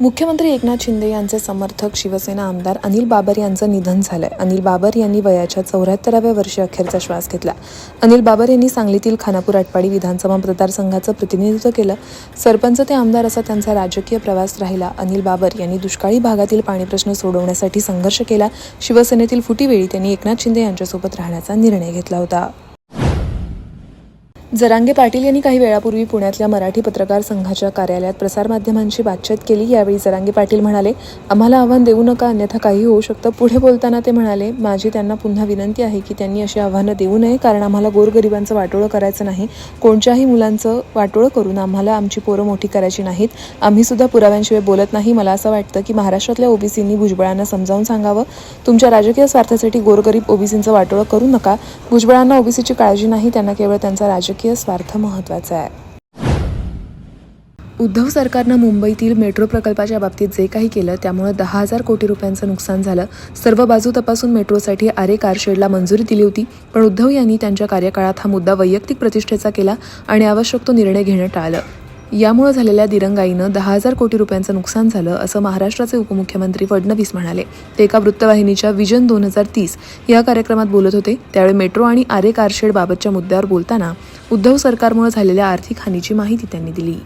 मुख्यमंत्री एकनाथ शिंदे यांचे समर्थक शिवसेना आमदार अनिल बाबर यांचं निधन झालंय. अनिल बाबर यांनी वयाच्या चौऱ्याहत्तराव्या वर्षी अखेरचा श्वास घेतला. अनिल बाबर यांनी सांगलीतील खानापूर आटपाडी विधानसभा मतदारसंघाचं प्रतिनिधित्व केलं. सरपंच ते आमदार असा त्यांचा राजकीय प्रवास राहिला. अनिल बाबर यांनी दुष्काळी भागातील पाणी प्रश्न सोडवण्यासाठी संघर्ष केला. शिवसेनेतील फुटीवेळी त्यांनी एकनाथ शिंदे यांच्यासोबत राहण्याचा निर्णय घेतला होता. जरांगे पाटील यांनी काही वेळापूर्वी पुण्यातल्या मराठी पत्रकार संघाच्या कार्यालयात प्रसारमाध्यमांशी बातचीत केली. यावेळी जरांगे पाटील म्हणाले आम्हाला आव्हान देऊ नका अन्यथा काही होऊ शकतं. पुढे बोलताना ते म्हणाले माझी त्यांना पुन्हा विनंती आहे की त्यांनी अशी आव्हानं देऊ नये कारण आम्हाला गोरगरिबांचं वाटोळं करायचं नाही. कोणत्याही मुलांचं वाटोळं करून आम्हाला आमची पोरं मोठी करायची नाहीत. आम्ही सुद्धा पुराव्यांशिवाय बोलत नाही. मला असं वाटतं की महाराष्ट्रातल्या ओबीसींनी भुजबळांना समजावून सांगावं. तुमच्या राजकीय स्वार्थासाठी गोरगरीब ओबीसींचं वाटोळं करू नका. भुजबळांना ओबीसीची काळजी नाही. त्यांना केवळ त्यांचा राजकीय स्वार्थ महत्त्वाचा आहे. उद्धव सरकारनं मुंबईतील मेट्रो प्रकल्पाच्या बाबतीत जे काही केलं त्यामुळे दहा हजार कोटी रुपयांचं नुकसान झालं. सर्व बाजू तपासून मेट्रोसाठी आरे कारशेडला मंजुरी दिली होती पण उद्धव यांनी त्यांच्या कार्यकाळात हा मुद्दा वैयक्तिक प्रतिष्ठेचा केला आणि आवश्यक तो निर्णय घेणं टाळलं यामुळे झालेल्या दिरंगाईनं दहा हजार कोटी रुपयांचं नुकसान झालं असं महाराष्ट्राचे उपमुख्यमंत्री फडणवीस म्हणाले. ते एका वृत्तवाहिनीच्या विजन दोन हजार तीस या कार्यक्रमात बोलत होते. त्यावेळी मेट्रो आणि आरे कारशेड बाबतच्या मुद्द्यावर बोलताना उद्धव सरकारमुळे झालेल्या आर्थिक हानीची माहिती त्यांनी दिली.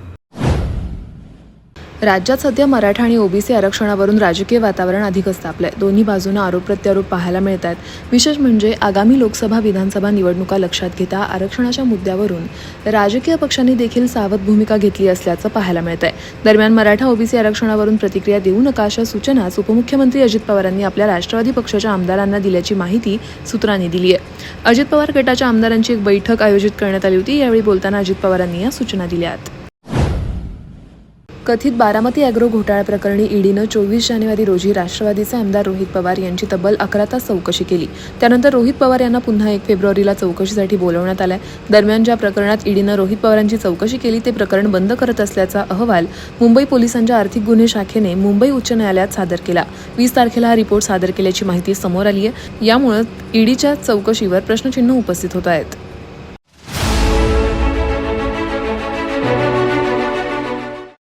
राज्यात सध्या मराठा आणि ओबीसी आरक्षणावरून राजकीय वातावरण अधिकच तापलंय दोन्ही बाजूंना आरोप प्रत्यारोप पाहायला मिळत आहेत विशेष म्हणजे आगामी लोकसभा विधानसभा निवडणुका लक्षात घेता आरक्षणाच्या मुद्द्यावरून राजकीय पक्षांनी देखील सावध भूमिका घेतली असल्याचं पाहायला मिळत आहे दरम्यान मराठा ओबीसी आरक्षणावरून प्रतिक्रिया देऊ नका अशा सूचनाच उपमुख्यमंत्री अजित पवारांनी आपल्या राष्ट्रवादी पक्षाच्या आमदारांना दिल्याची माहिती सूत्रांनी दिली आहे अजित पवार गटाच्या आमदारांची एक बैठक आयोजित करण्यात आली होती. यावेळी बोलताना अजित पवारांनी या सूचना दिल्यात. कथित बारामती अॅग्रो घोटाळा प्रकरणी ईडीनं चोवीस जानेवारी रोजी राष्ट्रवादीचे आमदार रोहित पवार यांची तब्बल अकरा तास चौकशी केली. त्यानंतर रोहित पवार यांना पुन्हा एक फेब्रुवारीला चौकशीसाठी बोलवण्यात आलंय. दरम्यान ज्या प्रकरणात ईडीनं रोहित पवारांची चौकशी केली ते प्रकरण बंद करत असल्याचा अहवाल मुंबई पोलिसांच्या आर्थिक गुन्हे शाखेने मुंबई उच्च न्यायालयात सादर केला. वीस तारखेला हा रिपोर्ट सादर केल्याची माहिती समोर आली आहे यामुळे ईडीच्या चौकशीवर प्रश्नचिन्ह उपस्थित होत आहेत.